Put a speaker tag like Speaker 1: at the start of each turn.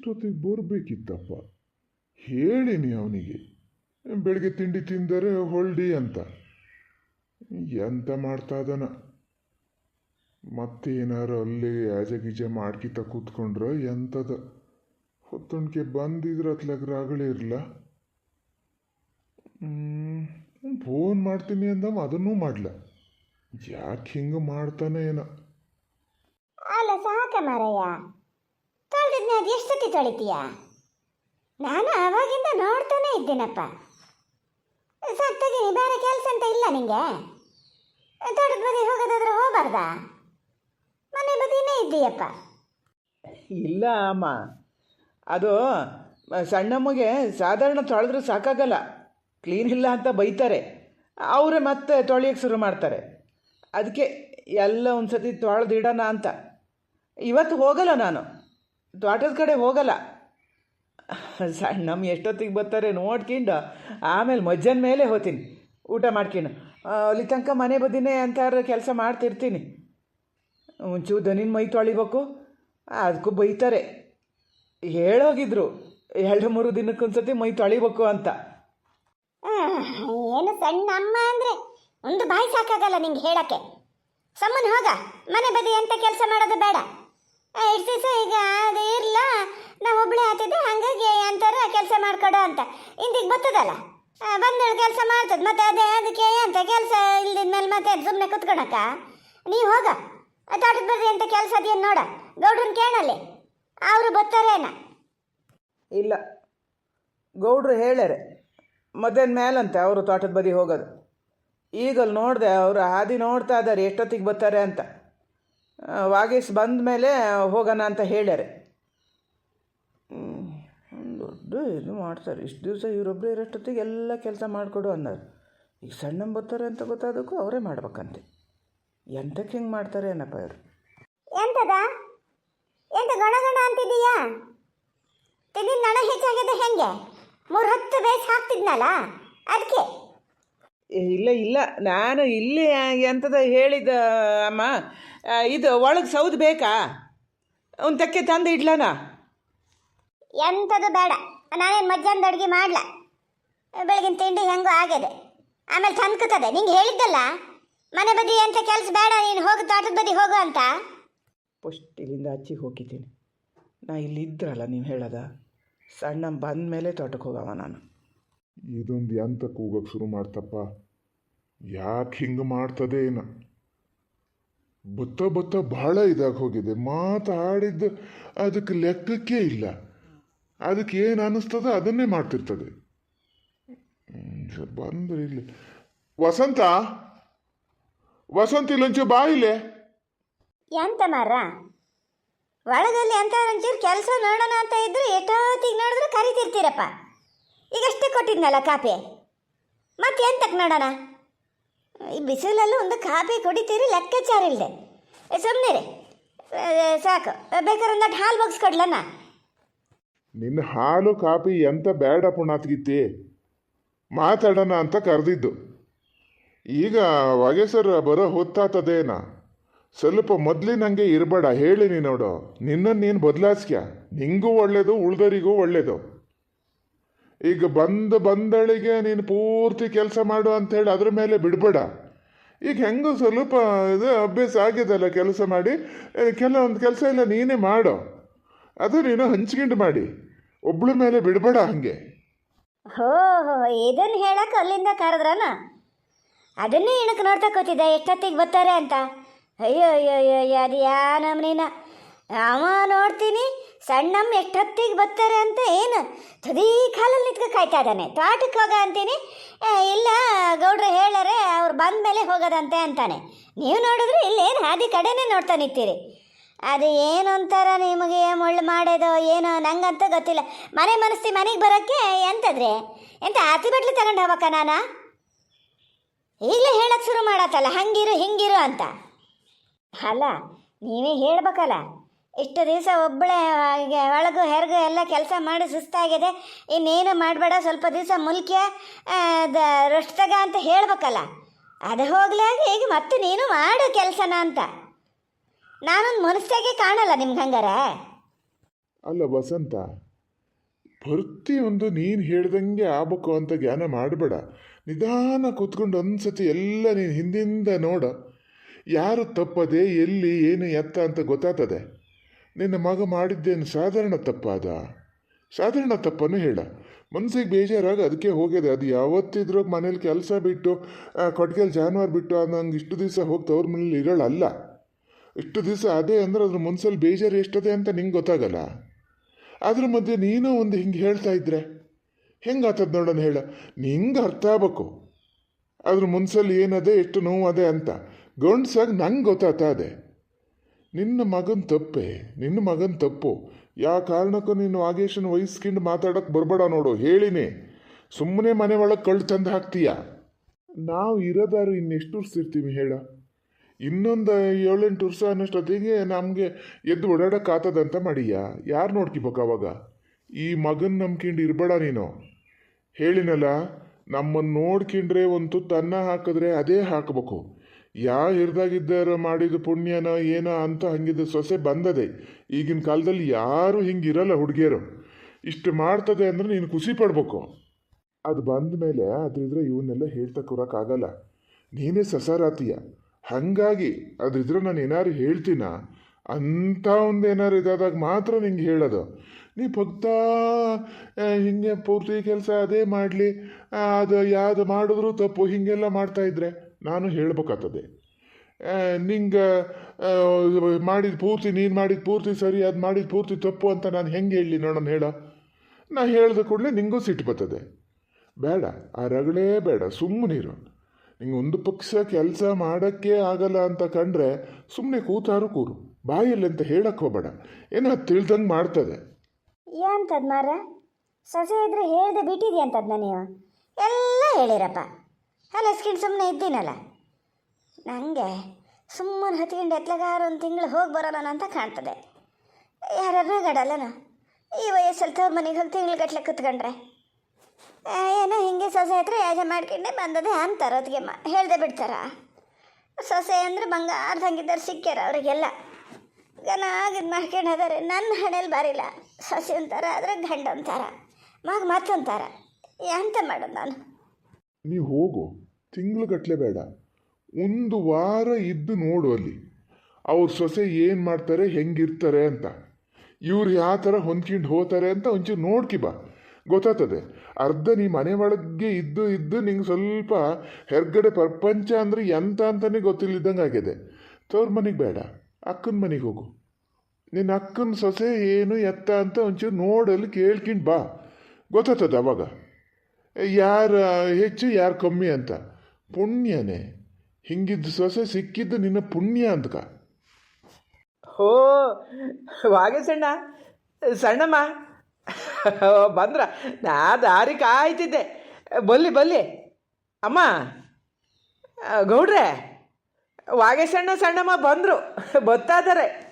Speaker 1: ಇಷ್ಟೊತ್ತಿಗೆ ಬರಬೇಕಿತ್ತಪ್ಪ. ಹೇಳಿನಿ ಅವನಿಗೆ. ಬೆಳಗ್ಗೆ ತಿಂಡಿ ತಿಂದರೆ ಹೊಲ್ಡಿ ಅಂತ. ಎಂತ ಮಾಡ್ತಾ ಇದ್ದಾನ? ಮತ್ತೇನಾರು ಅಲ್ಲಿ ಆಜೆ ಗೀಜೆ ಮಾಡ್ಕಿತ ಕೂತ್ಕೊಂಡ್ರ ಎಂಥದ ಹೊತ್ತೊಣ್ಕೆ ಬಂದಿದ್ರ ಅತ್ಲಾಗ ರಾಗಳಿ ಇರಲ್ಲ ಫೋನ್ ಮಾಡ್ತೀನಿ ಅಂದವ, ಅದನ್ನೂ ಮಾಡ್ಲ. ಯಾಕೆ ಹಿಂಗೆ ಮಾಡ್ತಾನೆ ಏನೋ.
Speaker 2: ಅಲ್ಲ ಸಾಕ ಮಾರಯ್ಯ. ತೊಳೆದಿದ್ನ ಅದು ಎಷ್ಟೊತ್ತಿ ತೊಳಿತೀಯ? ನಾನು ಆವಾಗಿಂದ ನೋಡ್ತಾನೆ ಇದ್ದೀನಪ್ಪ. ಸತ್ತಗಿನಿ ಬೇರೆ ಕೆಲಸ ಅಂತ ಇಲ್ಲ ನಿಂಗೆ? ತೋಟದ ಬದಿ ಹೋಗೋದಾದ್ರೆ ಹೋಗಬಾರ್ದಾ? ಮನೆ ಬದಿನೇ ಇದ್ದೀಯಪ್ಪ.
Speaker 3: ಇಲ್ಲ ಅಮ್ಮ. ಅದು ಸಣ್ಣಮ್ಮಗೆ ಸಾಧಾರಣ ತೊಳೆದ್ರೆ ಸಾಕಾಗಲ್ಲ. ಕ್ಲೀನ್ ಇಲ್ಲ ಅಂತ ಬೈತಾರೆ. ಅವರೇ ಮತ್ತೆ ತೊಳೆಯೋಕ್ಕೆ ಶುರು ಮಾಡ್ತಾರೆ. ಅದಕ್ಕೆ ಎಲ್ಲ ಒಂದು ಸತಿ ತೊಳೆದಿಡೋಣ ಅಂತ. ಇವತ್ತು ಹೋಗಲ್ಲ ನಾನು. ತೋಟದ ಕಡೆ ಹೋಗಲ್ಲ. ಸಣ್ಣ ನಮ್ಮ ಎಷ್ಟೊತ್ತಿಗೆ ಬರ್ತಾರೆ ನೋಡ್ಕೊಂಡು, ಆಮೇಲೆ ಮಜ್ಜನ ಮೇಲೆ ಹೋತೀನಿ. ಊಟ ಮಾಡ್ಕೊಂಡು. ಅಲ್ಲಿ ತನಕ ಮನೆ ಬದಿನೇ ಅಂತಾರ ಕೆಲಸ ಮಾಡ್ತಿರ್ತೀನಿ. ಒಂಚೂರು ದನಿನ ಮೈ ತೊಳಿಬೇಕು. ಅದಕ್ಕೂ ಬೈತಾರೆ. ಹೇಳೋಗಿದ್ರು, ಎರಡು ಮೂರು ದಿನಕ್ಕೊಂದ್ಸತಿ ಮೈ ತೊಳಿಬೇಕು ಅಂತ.
Speaker 2: ಏನು ಸಣ್ಣ ಅಮ್ಮ ಅಂದ್ರೆ ಒಂದು ಬಾಯಿ ಸಾಕಾಗಲ್ಲ ನಿಂಗೆ ಹೇಳಕ್ಕೆ. ಸಮ್ಮನೆ ಹೋಗ, ಮನೆ ಬದಿ ಅಂತ ಕೆಲಸ ಮಾಡೋದು ಬೇಡ. ಇಷ್ಟು ದಿವಸ ಈಗ ಅದು ಇರಲ್ಲ ನಾವು ಒಬ್ಳೆ ಆತಿದ್ದೆ, ಹಾಗಾಗಿ ಅಂತಾರ ಕೆಲಸ ಮಾಡ್ಕೊಡು ಅಂತ. ಇಂದಿಗೆ ಬರ್ತದಲ್ಲ? ಬಂದೇಳು ಕೆಲಸ ಮಾಡ್ತದೆ, ಮತ್ತೆ ಅದೇ, ಅದಕ್ಕೆ ಅಂತ ಕೆಲಸ ಇಲ್ದಿದ್ಮೇಲೆ ಮತ್ತೆ ಸುಮ್ಮನೆ ಕುತ್ಕೊಳಕ? ನೀವು ಹೋಗ ತೋಟದ ಬದಿ ಅಂತ ಕೆಲಸ ಅದೇನು ನೋಡ ಗೌಡ್ರನ್ನ ಕೇಳಲ್ಲಿ, ಅವರು ಬರ್ತಾರೇನ?
Speaker 3: ಇಲ್ಲ, ಗೌಡ್ರು ಹೇಳ್ಯಾರೆ, ಮಧ್ಯಾಹ್ನ ಮೇಲಂತೆ ಅವರು ತೋಟದ ಬದಿ ಹೋಗೋದು. ಈಗಲ್ಲಿ ನೋಡಿದೆ ಅವರು ಹಾದಿ ನೋಡ್ತಾ ಇದ್ದಾರೆ ಎಷ್ಟೊತ್ತಿಗೆ ಬರ್ತಾರೆ ಅಂತ. ಆ, ವಾಗೀಶ್ ಬಂದ ಮೇಲೆ ಹೋಗೋಣ ಅಂತ ಹೇಳ್ಯಾರೆ. ದೊಡ್ಡ ಇದು ಮಾಡ್ತಾರೆ. ಇಷ್ಟು ದಿವಸ ಇವರೊಬ್ಬರು ಇರೋಷ್ಟೊತ್ತಿಗೆ ಎಲ್ಲ ಕೆಲಸ ಮಾಡಿಕೊಡು ಅನ್ನೋರು. ಈಗ ಸಣ್ಣ ಬರ್ತಾರೆ ಅಂತ ಗೊತ್ತಾದಕ್ಕೂ ಅವರೇ ಮಾಡ್ಬೇಕಂತೆ. ಎಂತಕ್ಕೆ ಹಿಂಗೆ ಮಾಡ್ತಾರೆ ಏನಪ್ಪ ಇವರು?
Speaker 2: ಎಂತದ? ಎಂತ ಗಣ ಗಣ ಅಂತಿದ್ದೀಯಾ? ತಿಂದಿನ ನಣ ಹೆಚ್ಚಾಗಿದೆ ಹೆಂಗೆ? ಮೂರು ಹತ್ತು ಬೇಸ್ ಹಾಕ್ತಿದ್ನಲ್ಲ ಅದಕ್ಕೆ
Speaker 3: ಇಲ್ಲ ಇಲ್ಲ. ನಾನು ಇಲ್ಲಿ ಎಂಥದ ಹೇಳಿದ ಅಮ್ಮ ಇದು ಒಳಗೆ ಸೌದು ಬೇಕಾ? ಒಂದು ತಕ್ಕೆ ತಂದು ಇಡ್ಲಾನ?
Speaker 2: ಎಂಥದ್ದು ಬೇಡ. ನಾನೇನು ಮಧ್ಯಾಹ್ನದ ಅಡುಗೆ ಮಾಡ್ಲ? ಬೆಳಗಿನ ತಿಂಡಿ ಹೆಂಗೋ ಆಗಿದೆ. ಆಮೇಲೆ ತಂದ್ಕೊತದೆ ನಿಂಗೆ ಹೇಳಿದ್ದಲ್ಲ? ಮನೆ ಬದಿ ಎಂಥ ಕೆಲಸ ಬೇಡ ನೀನು ಹೋಗಿ ತೋಟದ ಬದಿ ಹೋಗು ಅಂತ.
Speaker 3: ಫಸ್ಟ್ ಇಲ್ಲಿಂದ ಆಚೆಗೆ ಹೋಗಿದ್ದೀನಿ. ನಾ ಇಲ್ಲಿದ್ರಲ್ಲ ನೀವು ಹೇಳೋದ? ಸಣ್ಣ ಬಂದ ಮೇಲೆ ತೋಟಕ್ಕೆ ಹೋಗವ ನಾನು.
Speaker 1: ಇದೊಂದು ಎಂತ ಕೂಗಕ್ಕೆ ಶುರು ಮಾಡ್ತಪ್ಪ? ಯಾಕೆ ಹಿಂಗೆ ಮಾಡ್ತದೆ ಏನ? ಬತ್ತ ಬತ್ತ ಬಹಳ ಇದಾಗಿ ಹೋಗಿದೆ. ಮಾತಾಡಿದ್ದು ಅದಕ್ಕೆ ಲೆಕ್ಕಕ್ಕೆ ಇಲ್ಲ. ಅದಕ್ಕೆ ಏನು ಅನ್ನಿಸ್ತದ ಅದನ್ನೇ ಮಾಡ್ತಿರ್ತದೆ. ಬಂದ್ರೆ ಇಲ್ಲಿ. ವಸಂತ? ವಸಂತ ಇಲ್ಲೊಂಚು ಬಾ ಇಲ್ಲೇ.
Speaker 2: ಎಂತ ಮಾರ ಒಳಗಲ್ಲಿ ಎಂತ ಕೆಲಸ ನೋಡೋಣ ಅಂತ ಇದ್ರೆ ಎಷ್ಟೊತ್ತಿಗೆ ನೋಡಿದ್ರೆ ಕರಿತಿರ್ತೀರಪ್ಪ. ಈಗಷ್ಟೇ ಕೊಟ್ಟಿದ್ನಲ್ಲ ಕಾಪಿ? ಮತ್ತೆ ಎಂತಕ್ಕೆ ನೋಡೋಣ ಈ ಬಿಸಿಲಲ್ಲೂ ಒಂದು ಕಾಪಿ ಕುಡಿತೀರಿ ಲೆಕ್ಕಾಚಾರ ಇಲ್ಲದೆ ಸುಮ್ಮನೆ ಸಾಕು. ಬೇಕಾದ್ರೆ ಒಂದಟ್ಟು ಹಾಲು ಬಗ್ಸ್ಕೊಡ್ಲಣ್ಣ
Speaker 1: ನಿನ್ನ ಹಾಲು, ಕಾಪಿ ಎಂತ ಬೇಡ ಪುಣಾತ್ಗಿತ್ತಿ? ಮಾತಾಡೋಣ ಅಂತ ಕರೆದಿದ್ದು. ಈಗ ವಗೇಸರ್ ಬರೋ ಹೊತ್ತಾತದೇನ? ಸ್ವಲ್ಪ ಮೊದಲಿನಂಗೆ ಇರಬೇಡ. ಹೇಳಿ ನೀನು ನೋಡು. ನಿನ್ನನ್ನು ನೀನು ಬದಲಾಸ್ಕ್ಯ? ನಿಂಗೂ ಒಳ್ಳೇದು, ಉಳ್ದರಿಗೂ ಒಳ್ಳೇದು. ಈಗ ಬಂದು ಬಂದಳಿಗೆ ನೀನು ಪೂರ್ತಿ ಕೆಲಸ ಮಾಡು ಅಂಥೇಳಿ ಅದ್ರ ಮೇಲೆ ಬಿಡಬೇಡ. ಈಗ ಹೆಂಗೂ ಸ್ವಲ್ಪ ಇದು ಅಭ್ಯಾಸ ಆಗಿದೆಲ್ಲ ಕೆಲಸ ಮಾಡಿ ಕೆಲವೊಂದು ಕೆಲಸ ಎಲ್ಲ ನೀನೇ ಮಾಡು. ಅದು ನೀನು ಹಂಚ್ಕೊಂಡು ಮಾಡಿ. ಒಬ್ಳ ಮೇಲೆ ಬಿಡಬೇಡ ಹಾಗೆ.
Speaker 2: ಹೋ ಇದನ್ನು ಹೇಳಕ್ಕೆ ಅಲ್ಲಿಂದ ಕರೆದ್ರನ? ಅದನ್ನೇ ಇಣಕ್ಕೆ ನೋಡ್ತಾ ಕೂತಿದ್ದೆ? ಎಷ್ಟೊತ್ತಿಗೆ ಬರ್ತಾರೆ ಅಂತ? ಅಯ್ಯೋ ಅಯ್ಯೋ ಅಯ್ಯೋ ಅದು ಯಾ ಅವ ನೋಡ್ತೀನಿ ಸಣ್ಣಮ್ಮ ಎಷ್ಟೊತ್ತಿಗೆ ಬರ್ತಾರೆ ಅಂತ ಏನು? ತುದಿ ಕಾಲಲ್ಲಿ ನಿಂತ್ಕೊ ಕಾಯ್ತಾ ಇದ್ದಾನೆ. ತೋಟಕ್ಕೆ ಹೋಗ ಅಂತೀನಿ. "ಏ, ಇಲ್ಲ ಗೌಡ್ರು ಹೇಳರೆ ಅವ್ರು ಬಂದ ಮೇಲೆ ಹೋಗೋದಂತೆ ಅಂತಾನೆ. ನೀವು ನೋಡಿದ್ರೆ ಇಲ್ಲೇನು ಹಾದಿ ಕಡೆನೇ ನೋಡ್ತಾ ನಿಂತೀರಿ. ಅದು ಏನು ಅಂತಾರ ನಿಮಗೆ ಮುಳ್ಳು ಮಾಡೋದು ಏನೋ ನಂಗಂತ ಗೊತ್ತಿಲ್ಲ. ಮನೆ ಮನಸ್ಸಿ ಮನೆಗೆ ಬರೋಕ್ಕೆ ಎಂತದ್ರೆ? ಎಂತ ಆತಿ ಬಟ್ಲು ತಗೊಂಡು ಹೋಗಕ್ಕ ನಾನು? ಈಗಲೇ ಹೇಳಕ್ಕೆ ಶುರು ಮಾಡತ್ತಲ್ಲ ಹಂಗಿರು ಹಿಂಗಿರು ಅಂತ. ಅಲ್ಲ ನೀವೇ ಹೇಳ್ಬೇಕಲ್ಲ. ಇಷ್ಟು ದಿವಸ ಒಬ್ಬಳೆ ಒಳಗು ಹೆರಗು ಎಲ್ಲ ಕೆಲಸ ಮಾಡಿ ಸುಸ್ತಾಗಿದೆ. ಇನ್ನೇನು ಮಾಡಬೇಡ, ಸ್ವಲ್ಪ ದಿವಸ ಮುಲ್ಕ್ಯ ರೊಷ್ಟಗ ಅಂತ ಹೇಳ್ಬೇಕಲ್ಲ. ಅದು ಹೋಗ್ಲಾಗ ಈಗ ಮತ್ತೆ ನೀನು ಮಾಡು ಕೆಲಸನ ಅಂತ. ನಾನೊಂದು ಮನಸ್ಸಾಗೆ ಕಾಣಲ್ಲ ನಿಮ್ಗೆ ಹಂಗಾರೆ?
Speaker 1: ಅಲ್ಲ ವಸಂತ ಪ್ರತಿಯೊಂದು ನೀನು ಹೇಳ್ದಂಗೆ ಆಗ್ಬೇಕು ಅಂತ ಜ್ಞಾನ ಮಾಡಬೇಡ. ನಿಧಾನ ಕೂತ್ಕೊಂಡು ಒಂದ್ಸತಿ ಎಲ್ಲ ನೀನು ಹಿಂದಿಂದ ನೋಡು. ಯಾರು ತಪ್ಪದೆ, ಎಲ್ಲಿ, ಏನು ಎತ್ತ ಅಂತ ಗೊತ್ತಾಗ್ತದೆ. ನಿನ್ನ ಮಗ ಮಾಡಿದ್ದೇನು ಸಾಧಾರಣ ತಪ್ಪಾದ? ಸಾಧಾರಣ ತಪ್ಪನ್ನು ಹೇಳ. ಮನಸ್ಸಿಗೆ ಬೇಜಾರಾಗ ಅದಕ್ಕೆ ಹೋಗಿದೆ ಅದು ಯಾವತ್ತಿದ್ರೂ ಮನೇಲಿ ಕೆಲಸ ಬಿಟ್ಟು ಕೊಟ್ಗೆಲ್ಲಿ ಜಾನುವಾರು ಬಿಟ್ಟು ನಂಗೆ ಇಷ್ಟು ದಿವಸ ಹೋಗಿ ತವ್ರ ಮನೇಲಿ ಇರೋಳಲ್ಲ. ಇಷ್ಟು ದಿವಸ ಅದೇ ಅಂದ್ರೆ ಅದ್ರ ಮನಸ್ಸಲ್ಲಿ ಬೇಜಾರು ಎಷ್ಟದೆ ಅಂತ ನಿಂಗೆ ಗೊತ್ತಾಗಲ್ಲ. ಅದ್ರ ಮಧ್ಯೆ ನೀನು ಒಂದು ಹಿಂಗೆ ಹೇಳ್ತಾ ಇದ್ರೆ. ಹೆಂಗೆ ಆತದ ನೋಡೋಣ ಹೇಳ. ನಿಂಗೆ ಅರ್ಥ ಆಗ್ಬೇಕು. ಅದ್ರ ಮನ್ಸಲ್ಲಿ ಏನದೆ, ಎಷ್ಟು ನೋವು ಅದೇ ಅಂತ. ಗಂಡ್ಸಾಗಿ ನಂಗೆ ಗೊತ್ತಾಗ್ತಾ ಅದೇ ನಿನ್ನ ಮಗನ ತಪ್ಪೆ, ನಿನ್ನ ಮಗನ ತಪ್ಪು. ಯಾವ ಕಾರಣಕ್ಕೂ ನೀನು ವಾಗೇಶನ್ ವಹಿಸ್ಕೊಂಡು ಮಾತಾಡೋಕೆ ಬರಬೇಡ ನೋಡು, ಹೇಳಿನಿ. ಸುಮ್ಮನೆ ಮನೆ ಒಳಗೆ ಕಳ್ಳು ತಂದು ಹಾಕ್ತೀಯ? ನಾವು ಇರೋದಾರು ಇನ್ನೆಷ್ಟು ವರ್ಷ ಇರ್ತೀವಿ ಹೇಳ. ಇನ್ನೊಂದು ಏಳೆಂಟು ವರ್ಷ ಅನ್ನೋಷ್ಟೊತ್ತಿಗೆ ನಮಗೆ ಎದ್ದು ಓಡಾಡೋಕ್ಕಾತದಂತ ಮಾಡೀಯ. ಯಾರು ನೋಡ್ಕಿಬೇಕು ಅವಾಗ? ಈ ಮಗನ ನಂಬ್ಕೊಂಡು ಇರಬೇಡ ನೀನು. ಹೇಳಿನಲ್ಲ ನಮ್ಮನ್ನು ನೋಡ್ಕೊಂಡ್ರೆ ಒಂದು ತುತ್ತು ಅನ್ನ ಹಾಕಿದ್ರೆ ಅದೇ ಹಾಕಬೇಕು. ಯಾ ಹಿರಿದಾಗಿದ್ದಾರ ಮಾಡಿದ ಪುಣ್ಯನ ಏನ ಅಂತ ಹಂಗಿದ ಸೊಸೆ ಬಂದದೆ. ಈಗಿನ ಕಾಲದಲ್ಲಿ ಯಾರು ಹಿಂಗಿರಲ್ಲ ಹುಡುಗಿಯರು. ಇಷ್ಟು ಮಾಡ್ತದೆ ಅಂದ್ರೆ ನೀನು ಖುಷಿ ಪಡ್ಬೇಕು. ಅದು ಬಂದ ಮೇಲೆ ಅದ್ರಿದ್ರೆ ಇವನ್ನೆಲ್ಲ ಹೇಳ್ತಾ ಕೂರಕ್ಕಾಗಲ್ಲ ನೀನೇ ಸಸಾರಾತೀಯ. ಹಾಗಾಗಿ ಅದ್ರಿದ್ರೆ ನಾನು ಏನಾರು ಹೇಳ್ತೀನ? ಅಂಥ ಒಂದು ಏನಾರು ಇದಾದಾಗ ಮಾತ್ರ ನಿಂಗೆ ಹೇಳೋದು. ನೀ ಭಕ್ತ ಹಿಂಗೆ ಪೂರ್ತಿ ಕೆಲಸ ಅದೇ ಮಾಡಲಿ. ಅದು ಯಾವುದು ಮಾಡಿದ್ರು ತಪ್ಪು ಹೀಗೆಲ್ಲ ಮಾಡ್ತಾ ಇದ್ರೆ. ನಾನು ಹೇಳ್ಬೇಕಾಗ್ತದೆ. ನಿಂಗೆ ಮಾಡಿದ ಪೂರ್ತಿ, ನೀನು ಮಾಡಿದ ಪೂರ್ತಿ ಸರಿ, ಅದು ಮಾಡಿದ ಪೂರ್ತಿ ತಪ್ಪು ಅಂತ ನಾನು ಹೆಂಗೆ ಹೇಳಿ ನೋಡೋಣ ಹೇಳ. ನಾ ಹೇಳಿದ ಕೂಡಲೇ ನಿಂಗೂ ಸಿಟ್ಟು ಬರ್ತದೆ. ಬೇಡ, ಆ ರಗಳೇ ಬೇಡ ಸುಮ್ಮನಿರು ನಿಂಗೆ ಒಂದು ಪಕ್ಷ ಕೆಲಸ ಮಾಡೋಕ್ಕೆ ಆಗಲ್ಲ ಅಂತ ಕಂಡ್ರೆ ಸುಮ್ಮನೆ ಕೂತಾರು ಕೂರು. ಬಾಯಲ್ಲಿ ಅಂತ ಹೇಳಕ್ಕೆ ಹೋಗಬೇಡ. ಏನೋ ಅದು ತಿಳ್ದಂಗೆ ಮಾಡ್ತದೆ?
Speaker 2: ಏನಂತದ್ ಮಾರ ಸೊಸೆ ಇದ್ರೆ ಹೇಳ್ದೆ ಬಿಟ್ಟಿದ್ಯಾ ಅಂತದ್ನ ನೀವು? ಎಲ್ಲ ಹೇಳಿರಪ್ಪ. ಹಲಸ್ಕಿಂಡು ಸುಮ್ಮನೆ ಇದ್ದೀನಲ್ಲ. ನನಗೆ ಸುಮ್ಮನೆ ಹತ್ಕೊಂಡು ಎತ್ಲಗಾರು ಒಂದು ತಿಂಗಳು ಹೋಗಿ ಬರೋಣ ಅಂತ ಕಾಣ್ತದೆ. ಯಾರನ್ನ ಗಡಲ್ಲನ ಈ ವಯಸ್ಸಲ್ಲಿ ತವ್ರ ಮನೆಗೆ ಹೋಗಿ ತಿಂಗಳು ಗಟ್ಲೆ ಕುತ್ಕೊಂಡ್ರೆ. ಏನೋ ಹಿಂಗೆ ಸೊಸೆ ಹತ್ರ ಯಾಜ ಮಾಡ್ಕೊಂಡೆ ಬಂದದೆ ಅಂತಾರೆ ಅದಕ್ಕೆ ಮ, ಹೇಳ್ದೆ ಬಿಡ್ತಾರ? ಸೊಸೆ ಅಂದರೆ ಬಂಗಾರದಂಗಿದ್ದಾರೆ ಸಿಕ್ಕ್ಯಾರ ಅವರಿಗೆಲ್ಲ. ಗನಾಗಿದ್ ಮಾಡ್ಕೊಂಡು ಅದಾರೆ ನನ್ನ ಹಣೆಯಲ್ಲಿ ಬಾರಿಲ್ಲ. ಸೊಸೆ ಅಂತಾರ ಆದರೆ ಗಂಡ ಅಂತಾರ ಮಗ ಮತ್ತೊಂತಾರ. ಎಂತ ಮಾಡೋದು ನಾನು?
Speaker 1: ನೀವು ಹೋಗು. ತಿಂಗ್ಳುಗಟ್ಟಲೆ ಬೇಡ. ಒಂದು ವಾರ ಇದ್ದು ನೋಡು ಅಲ್ಲಿ. ಅವ್ರ ಸೊಸೆ ಏನು ಮಾಡ್ತಾರೆ, ಹೆಂಗಿರ್ತಾರೆ ಅಂತ. ಇವ್ರು ಯಾವ ಥರ ಹೊಂದ್ಕೊಂಡು ಹೋಗ್ತಾರೆ ಅಂತ ಒಂಚೂರು ನೋಡ್ಕಿ ಬಾ. ಗೊತ್ತಾಗ್ತದೆ. ಅರ್ಧ ನೀ ಮನೆ ಒಳಗೆ ಇದ್ದು ಇದ್ದು ನಿಂಗೆ ಸ್ವಲ್ಪ ಹೆರ್ಗಡೆ ಪ್ರಪಂಚ ಅಂದರೆ ಎಂತ ಅಂತಲೇ ಗೊತ್ತಿಲ್ಲದಂಗೆ ಆಗಿದೆ. ತವ್ರ ಮನೆಗೆ ಬೇಡ. ಅಕ್ಕನ ಮನೆಗೆ ಹೋಗು. ನಿನ್ನ ಅಕ್ಕನ ಸೊಸೆ ಏನು ಎತ್ತ ಅಂತ ಒಂಚೂರು ನೋಡಲ್ಲಿ ಕೇಳ್ಕೊಂಡು ಬಾ. ಗೊತ್ತಾಗ್ತದೆ ಅವಾಗ. ಯಾರು, ಹೆಚ್ಚು ಯಾರು ಕಮ್ಮಿ ಅಂತ. ಪುಣ್ಯನೇ. ಹಿಂಗಿದ್ದ ಸೊಸೆ ಸಿಕ್ಕಿದ್ದು ನಿನ್ನ ಪುಣ್ಯ ಅಂತಕ
Speaker 3: ಹೋ, ವಾಗೇಶಣ್ಣ, ಸಣ್ಣಮ್ಮ. ಬಂದ್ರ, ನಾ ದಾರಿ ಕಾಯ್ತಿದ್ದೆ. ಬಲ್ಲಿ ಬಲ್ಲಿ. ಅಮ್ಮ, ಗೌಡ್ರೆ, ವಾಗೇಶಣ್ಣ, ಸಣ್ಣಮ್ಮ ಬಂದರು. ಬತ್ತಾದರೆ.